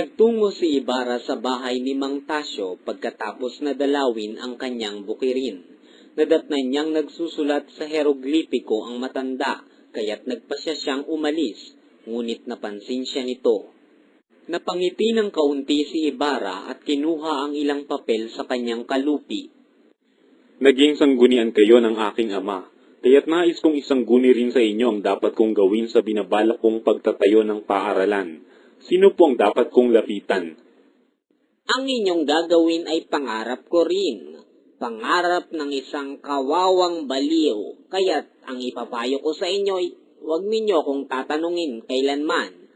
Nagtungo si Ibarra sa bahay ni Mang Tasyo pagkatapos na dalawin ang kanyang bukirin. Nadatnan niyang nagsusulat sa hieroglipiko ang matanda, kaya't nagpasya siyang umalis, ngunit napansin siya nito. Napangiti ng kaunti si Ibarra at kinuha ang ilang papel sa kanyang kalupi. Naging sanggunian kayo ng aking ama, kaya't nais kong isangguni rin sa inyo ang dapat kong gawin sa binabalak kong pagtatayo ng paaralan. Sino po ang dapat kong lapitan? Ang inyong gagawin ay pangarap ko rin. Pangarap ng isang kawawang baliw. Kaya't ang ipapayo ko sa inyo ay huwag ninyo akong tatanungin kailanman.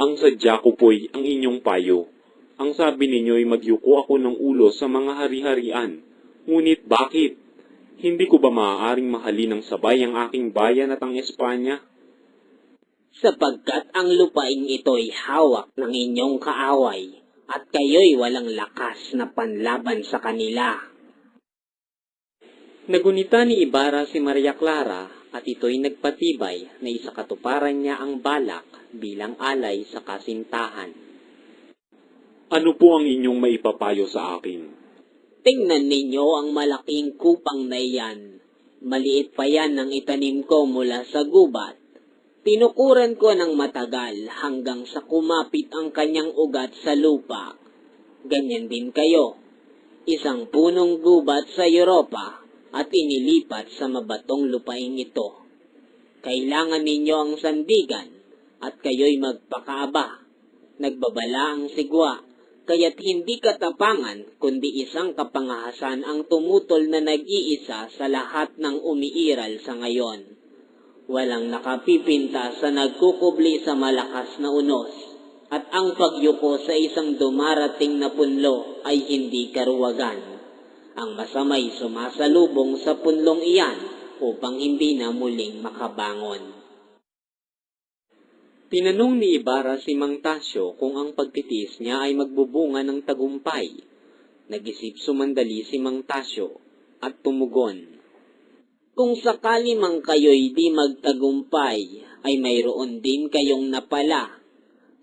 Ang sadya ko po'y ang inyong payo. Ang sabi ninyo ay magyuko ako ng ulo sa mga hari-harian. Ngunit bakit? Hindi ko ba maaaring mahalin ng sabay ang aking bayan at ang Espanya? Sapagkat ang lupaing ito'y hawak ng inyong kaaway at kayo'y walang lakas na panlaban sa kanila. Nagunita ni Ibarra si Maria Clara at ito'y nagpatibay na isa katuparan niya ang balak bilang alay sa kasintahan. Ano po ang inyong maipapayo sa akin? Tingnan ninyo ang malaking kupang na iyan. Maliit pa yan ang itanim ko mula sa gubat. Tinukuran ko ng matagal hanggang sa kumapit ang kanyang ugat sa lupa. Ganyan din kayo. Isang punong gubat sa Europa at inilipat sa mabatong lupain ito. Kailangan ninyo ang sandigan at kayo'y magpakaaba. Nagbabala ang sigwa, kaya't hindi katapangan kundi isang kapangahasan ang tumutol na nag-iisa sa lahat ng umiiral sa ngayon. Walang nakapipinta sa nagkukubli sa malakas na unos, at ang pagyuko sa isang dumarating na punlo ay hindi karuwagan. Ang masamay sumasalubong sa punlong iyan upang hindi na muling makabangon. Tinanong ni Ibarra si Mang Tasyo kung ang pagtitiis niya ay magbubunga ng tagumpay. Nag-isip sumandali si Mang Tasyo at tumugon. Kung sakali mang kayo'y di magtagumpay, ay mayroon din kayong napala.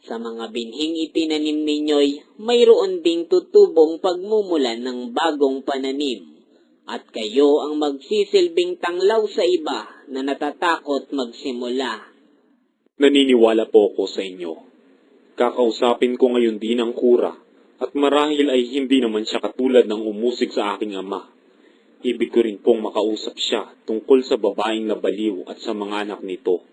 Sa mga binhing itinanim ninyo'y mayroon ding tutubong pagmumulan ng bagong pananim. At kayo ang magsisilbing tanglaw sa iba na natatakot magsimula. Naniniwala po ako sa inyo. Kakausapin ko ngayon din ang kura, at marahil ay hindi naman siya katulad ng umusig sa aking ama. Ibig ko rin pong makausap siya tungkol sa babaeng nabaliw at sa mga anak nito.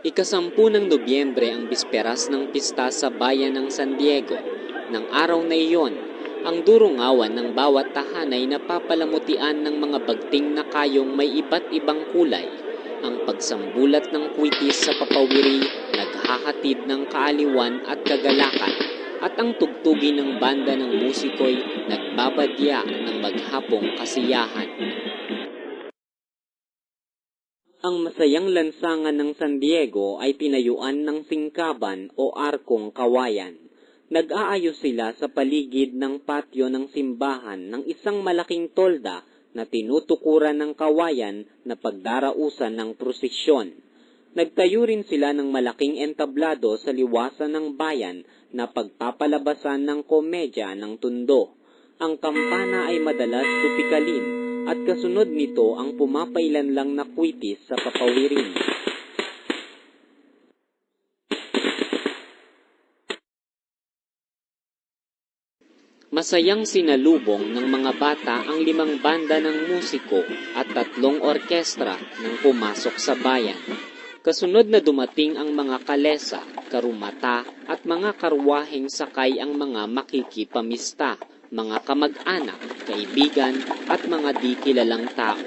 Ikasampu ng Nobyembre ang bisperas ng pista sa bayan ng San Diego. Nang araw na iyon, ang durungawan ng bawat tahanay na papalamutian ng mga bagting na kayong may iba't ibang kulay. Ang pagsambulat ng kwitis sa papawiri naghahatid ng kaaliwan at kagalakan at ang tugtugin ng banda ng musiko'y nagbabadya ng maghapong kasiyahan. Ang masayang lansangan ng San Diego ay tinayuan ng singkaban o arkong kawayan. Nag-aayos sila sa paligid ng patio ng simbahan ng isang malaking tolda na tinutukuran ng kawayan na pagdarausan ng prosesyon. Nagtayo rin sila ng malaking entablado sa liwasan ng bayan na pagpapalabasan ng komedya ng tundo. Ang kampana ay madalas tupikalin at kasunod nito ang pumapailan lang na kwitis sa papawirin. Masayang sinalubong ng mga bata ang limang banda ng musiko at tatlong orkestra nang pumasok sa bayan. Kasunod na dumating ang mga kalesa, karumata at mga karwaheng sakay ang mga makikipamista, mga kamag-anak, kaibigan at mga di kilalang tao.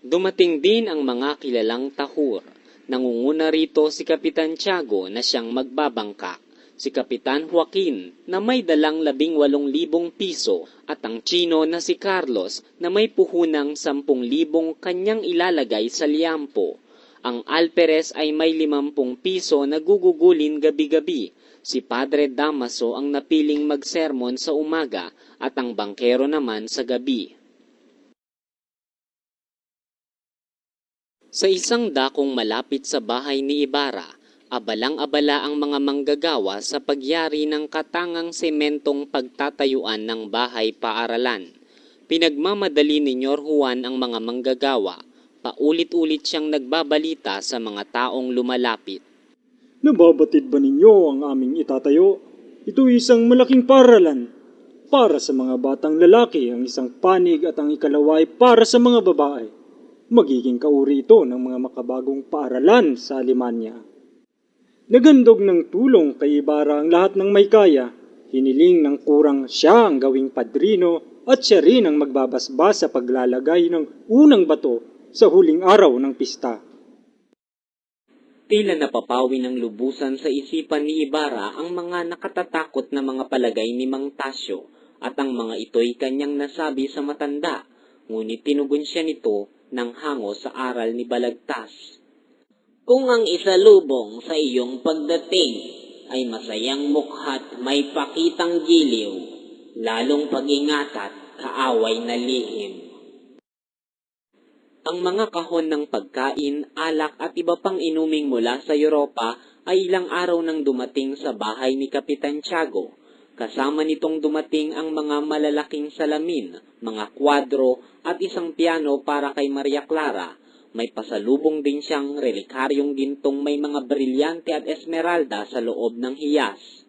Dumating din ang mga kilalang tahur. Nangunguna rito si Kapitan Tiago na siyang magbabangka, si Kapitan Joaquin na may dalang 18,000 piso at ang Chino na si Carlos na may puhunang 10,000 kanyang ilalagay sa liampo. Ang Alperes ay may 50 piso na gugugulin gabi-gabi. Si Padre Damaso ang napiling magsermon sa umaga at ang bangkero naman sa gabi. Sa isang dakong malapit sa bahay ni Ibarra, abalang-abala ang mga manggagawa sa pagyari ng katangang sementong pagtatayuan ng bahay paaralan. Pinagmamadali ni Nyor Juan ang mga manggagawa. Paulit-ulit siyang nagbabalita sa mga taong lumalapit. Nababatid ba ninyo ang aming itatayo? Ito isang malaking paralan. Para sa mga batang lalaki ang isang panig at ang ikalaway para sa mga babae. Magiging kauri ito ng mga makabagong paaralan sa Alemanya. Nagandog ng tulong kay Ibarra ang lahat ng may kaya. Hiniling ng kurang siya ang gawing padrino at siya rin ang magbabasbas sa paglalagay ng unang bato sa huling araw ng pista. Tila napapawi ng lubusan sa isipan ni Ibarra ang mga nakatatakot na mga palagay ni Mang Tasyo at ang mga ito'y kanyang nasabi sa matanda, ngunit tinugon siya nito ng hango sa aral ni Balagtas. Kung ang isalubong sa iyong pagdating ay masayang mukha't may pakitang giliw, lalong pag-ingat at kaaway na lihim. Ang mga kahon ng pagkain, alak at iba pang inuming mula sa Europa ay ilang araw nang dumating sa bahay ni Kapitan Tiago. Kasama nitong dumating ang mga malalaking salamin, mga kwadro at isang piano para kay Maria Clara. May pasalubong din siyang relikaryong gintong may mga brilyante at esmeralda sa loob ng hiyas.